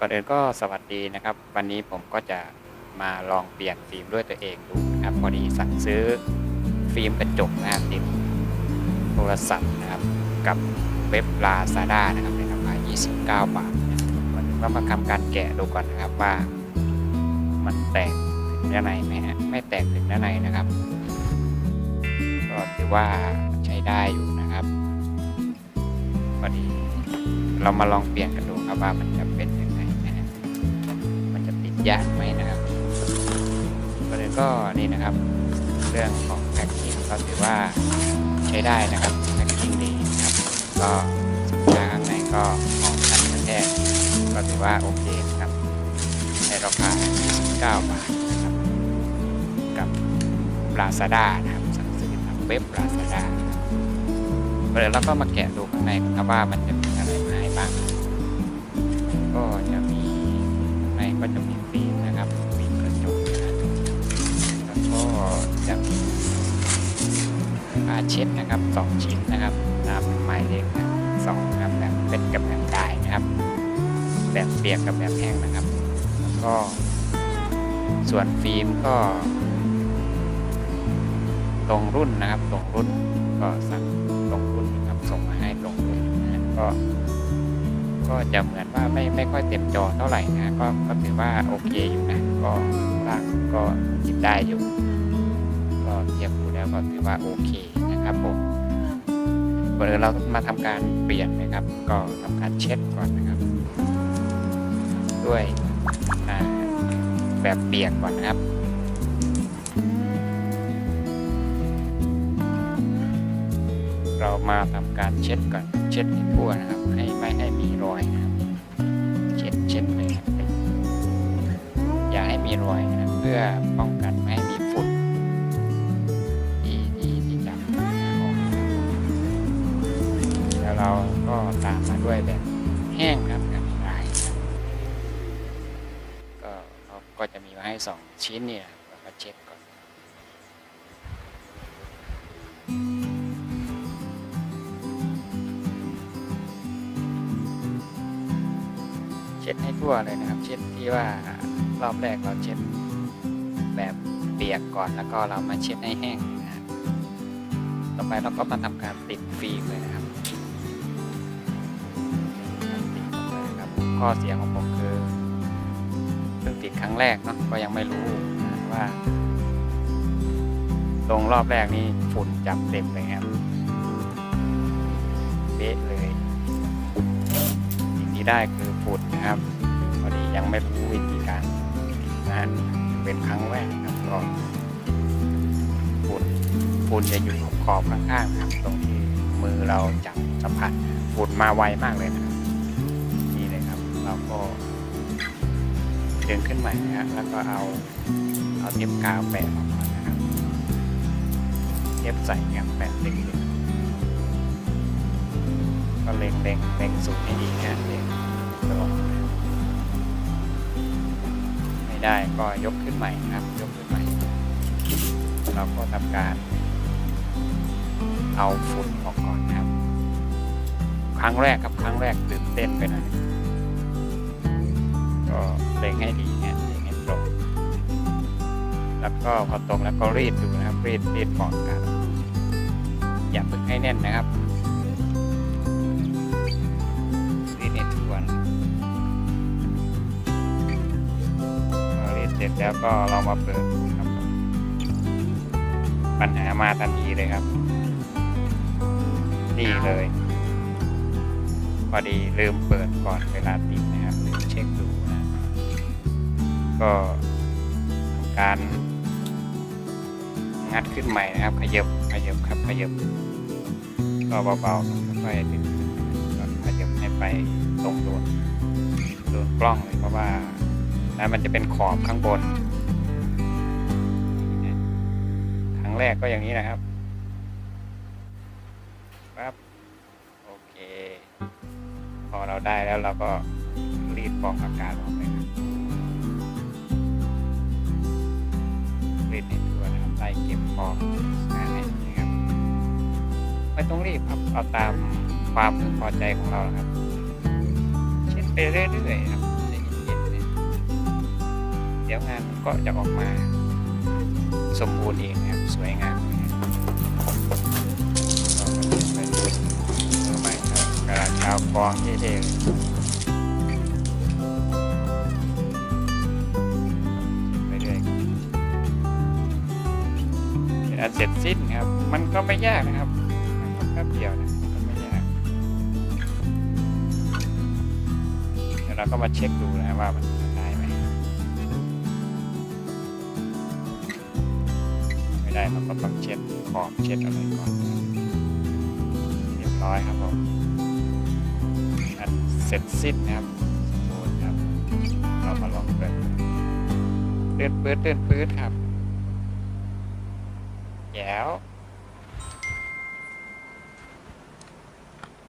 ก่อนอื่นก็สวัสดีนะครับ วันนี้ผมก็จะมาลองเปลี่ยนฟิล์มด้วยตัวเองดูนะครับพอดีสั่งซื้อฟิล์มกระจกนะครับติดโทรศัพท์นะครับกับเว็บลาซาด้านะครับในราคา29 บาทนะครับวันนี้ก็มาทำการแกะดูก่อนนะครับว่า มันแตกถึงด้านในไหมฮะไม่แตกถึงด้านในนะครับก็ถือว่าใช้ได้อยู่นะครับพอดีเรามาลองเปลี่ยนกันดูครับว่ามัน ยากไหมนะครับประเด็นก็นี่นะครับ เรื่องของแพ็กกิ้งก็ถือว่าใช้ได้นะครับแพ็กกิ้งดีนะครับ ก็สินค้าข้างในก็ของทันแท้ก็ถือว่าโอเคนะครับในราคา 29 บาทนะครับ กับ Lazada นะครับสั่งซื้อทางเว็บ Lazada เดี๋ยวเราก็มาแกะดูข้างในนครับว่ามันจะมีอะไรมาให้บ้าง ก็จะมีข้างในก็จะมี นะครับฟิล์มกระจกนะครับแล้วก็จะมีผ้าเช็ดนะครับสองชิ้นนะครับตามหมายเลขนะสองนะครับแบบเป็นกับแบบได้นะครับ แบบเปียกกับแบบแห้งนะครับแล้วก็ส่วนฟิล์มก็ตรงรุ่นนะครับตรงรุ่นก็สั่งตรงรุ่นนะครับส่งมาให้ตรงรุ่นนะฮะก็ ก็จะเหมือนว่าไม่ไม่ค่อยเต็มจอเท่าไหร่นะก็ก็ถือว่าโอเคอยู่นะก็ร่างก็กินได้อยู่ก็เทียบดูแล้วก็ถือว่าโอเคนะครับผมก่อนอื่นเรามาทำการเปลี่ยนนะครับ ก็ทำการเช็ดก่อนนะครับ ด้วยแบบเปียกก่อนนะครับเรามาทำการเช็ดก่อน ช็ดให้ทั่วนะครับ ให้ไม่ให้มีรอยนะครับ เช็ดเช็ดเลยอย่าให้มีรอยนะเพื่อป้องกันไม่ให้มีฝุ่นที่ที่ที่จับแล้วเราก็ตามมาด้วยแบบแห้งครับแบบดรายก็ก็จะมีมาให้สองชิ้นเนี่ยเราก็เช็ด ช็ดให้ทั่วเลยนะครับ เช็ดที่ว่ารอบแรกเราเช็ดแบบเปียกก่อนแล้วก็เรามาเช็ดให้แห้งนะครับต่อไปเราก็มาทำการติดฟิล์มเลยนะครับติดลงไปนะครับ ข้อเสียของผมคือเพิ่งติดครั้งแรกเนาะก็ยังไม่รู้นะว่าตรงรอบแรกนี่ฝุ่นจับเต็มเลยครับเบ๊ะเลยสิ่งที่ได้คือ นะครับพอดียังไม่รู้วิธีการติดงานเป็นครั้งแรกครับก็ฝุ่นฝุ่นจะอยู่ขอบข้างๆครับตรงที่มือเราจับสัมผัสฝุ่นมาไวมากเลยนะครับนี่เลยครับ เราก็ดึงขึ้นใหม่นะฮะแล้วก็เอาเอาเทปกาวแปะออกมานะครับเทปใส่กับแปะดึงๆก็เล็งเล็งเล็งสูงให้ดีนะเล็ง ไม่ได้ก็ยกขึ้นใหม่นะครับ ยกขึ้นใหม่ เราก็ทำการ เอาฝุ่นออกก่อนนะครับ ครั้งแรกครับครั้งแรกตื่นเต้นไปหน่อยก็เล็งให้ดีเนี่ยเล็งให้ตรงแล้วก็พอตรงแล้วก็รีดดูนะครับ รีดรีดปอดกันอย่าพึ่งให้แน่นนะครับ แล้วก็เรามาเปิดครับ ปัญหามาทันทีเลยครับ นี่เลย พอดีลืมเปิดก่อนเวลาติดนะครับลืมเช็คดูนะ ก็ทำการ งัดขึ้นใหม่นะครับ ขยับขยับครับขยับก็เบาๆค่อยๆดึงขยับให้ไปตรงโดนโดนกล้องเลยเพราะว่า แล้วมันจะเป็นขอบข้างบน ครั้งแรกก็อย่างนี้นะครับครับโอเค พอเราได้แล้วเราก็รีดฟองอากาศออกเลยครับรีดให้ทั่วนะครับไล่เก็บฟองอ่าให้นะครับไม่ต้องรีบครับเอาตามความพึงพอใจของเราครับ เช็ดไปเรื่อยๆครับ เดี๋ยวงานมันก็จะออกมาสมบูรณ์เองครับสวยงามนะครับเราก็จะไปดูมือใหม่ครับกระดาษกาวกรองเท่ๆเลยไปเรื่อยครับเป็นอันเสร็จสิ้นครับ มันก็ไม่ยากนะครับมันก็แป๊บเดียวนะมันก็ไม่ยากเดี๋ยวเราก็มาเช็คดูนะว่ามัน ได้มไม่ได้เราก็ต้องเช็ดขอบเช็ดอะไรก่อนเรียบร้อยครับผมอันเสร็จสิ้นนะครับสมบูรณ์ครับ เรามาลองเปิดเลื่อนปื้ดเลื่อนปื้ดครับแย้ว